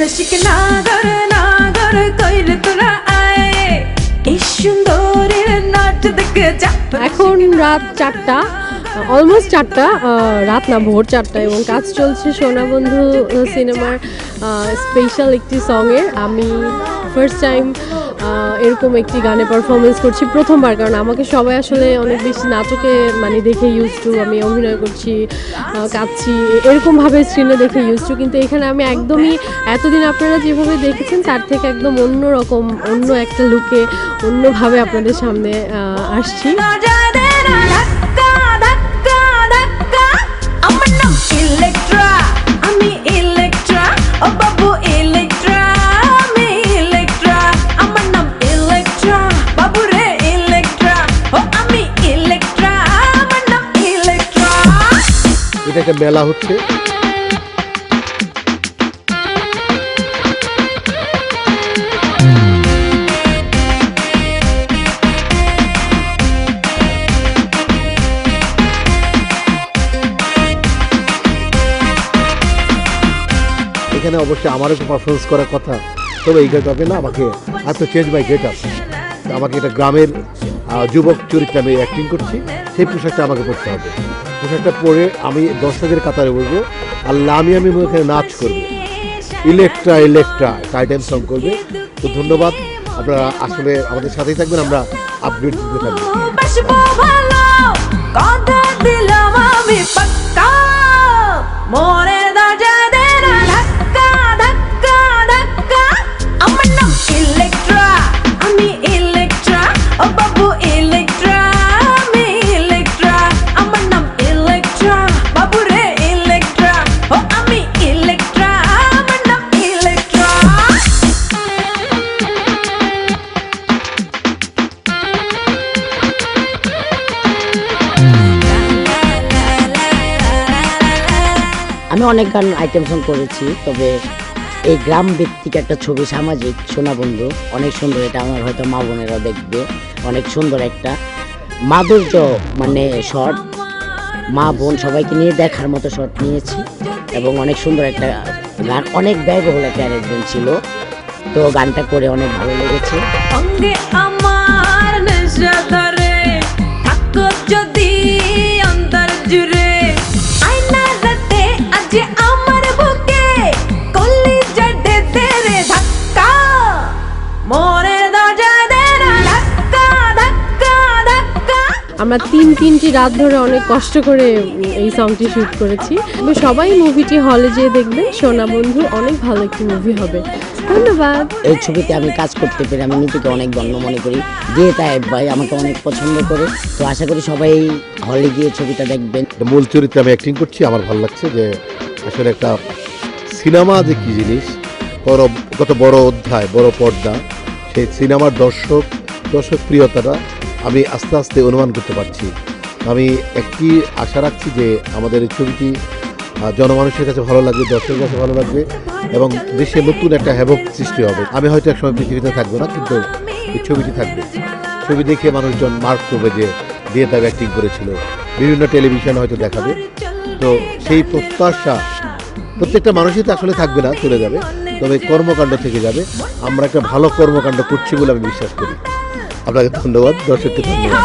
নাগর নাগর কইলে তোরা নাচ দেখে এখন রাত চারটা অলমোস্ট চারটা রাত না, ভোর চারটা এবং কাজ চলছে সোনা বন্ধু সিনেমার স্পেশাল একটি সঙের আমি ফার্স্ট টাইম এরকম একটি গানে পারফরমেন্স করছি প্রথমবার, কারণ আমাকে সবাই আসলে অনেক বেশি নাটকে মানে দেখে ইউজ টু আমি অভিনয় করছি কাঁদছি, এরকমভাবে স্ক্রিনে দেখে ইউজ টু কিন্তু এখানে আমি একদমই এতদিন আপনারা যেভাবে দেখেছেন, তার থেকে একদম অন্য রকম, অন্য একটা লুকে অন্যভাবে আপনাদের সামনে আসছি। এটা একটা মেলা হচ্ছে। এখানে অবশ্যই আমারও একটু পারফরমেন্স করার কথা। তবে এই গেট আপে না, আমাকে এত চেঞ্জ বাই গেট আপ আমাকে এটা গ্রামের যুবক চরিত্রে আমি অ্যাক্টিং করছি। সেই পোশাকটা আমাকে পরতে হবে। পোশাকটা পরে আমি দর্শকের কাতারে বলব, আর লামি আমি ওখানে নাচ করব। ইলেকট্রা ইলেকট্রা টাইটেম সং করবে। তো ধন্যবাদ, আপনারা আসলে আমাদের সাথেই থাকবেন, আমরা আপডেট দিতে থাকব। কথা দিলাম আমি পাক্কা আমি অনেক গান আইটেম সং করেছি, তবে এই গ্রাম ভিত্তিক একটা ছবি সামাজিক, সোনা বন্ধু, অনেক সুন্দর এটা আমার হয়তো মা বোনেরা দেখবে, অনেক সুন্দর একটা মাধুর্য মানে শট মা বোন সবাইকে নিয়ে দেখার মতো শট নিয়েছি, এবং অনেক সুন্দর একটা গান, অনেক ব্যয়বহুল একটা অ্যারেঞ্জমেন্ট ছিল, তো গানটা করে অনেক ভালো লেগেছে। আমার আমরা তিন তিনটি রাত ধরে অনেক কষ্ট করে এই সংটি শুট করেছি। তবে সবাই মুভিটি হলে যেয়ে দেখবেন সোনা বন্ধু অনেক ভালো একটি মুভি হবে। ধন্যবাদ। এই ছবিতে আমি কাজ করতে পেরে আমি নিজেকে অনেক ধন্য মনে করি। যে তাই ভাই আমাকে অনেক পছন্দ করে। তো আশা করি সবাই হলে গিয়ে ছবিটা দেখবেন। মূল চরিত্রে আমি অ্যাক্টিং করছি। আমার ভালো লাগছে যে আসলে একটা সিনেমা যে কী জিনিস বড় কত বড় অধ্যায় বড় পর্দা সেই সিনেমার দর্শক দর্শক প্রিয়তাটা আমি আস্তে আস্তে অনুমান করতে পারছি। আমি একটি আশা রাখছি যে আমাদের এই ছবিটি জনমানুষের কাছে ভালো লাগবে, দর্শকের কাছে ভালো লাগবে এবং দেশে নতুন একটা হ্যাবক সৃষ্টি হবে। আমি হয়তো একসময় পৃথিবীতে থাকব না, কিন্তু এই ছবিটি থাকবে। ছবি দেখে মানুষজন মার্ক করবে যে দিয়ে তার অ্যাক্টিং করেছিল। বিভিন্ন টেলিভিশন হয়তো দেখাবে। তো সেই প্রত্যাশা প্রত্যেকটা মানুষই তো আসলে থাকবে না, চলে যাবে। তবে কর্মকাণ্ড থেকে যাবে। আমরা একটা ভালো কর্মকাণ্ড করছি বলে আমি বিশ্বাস করি। আপনাকে ধন্যবাদ দর্শককে ধন্যবাদ।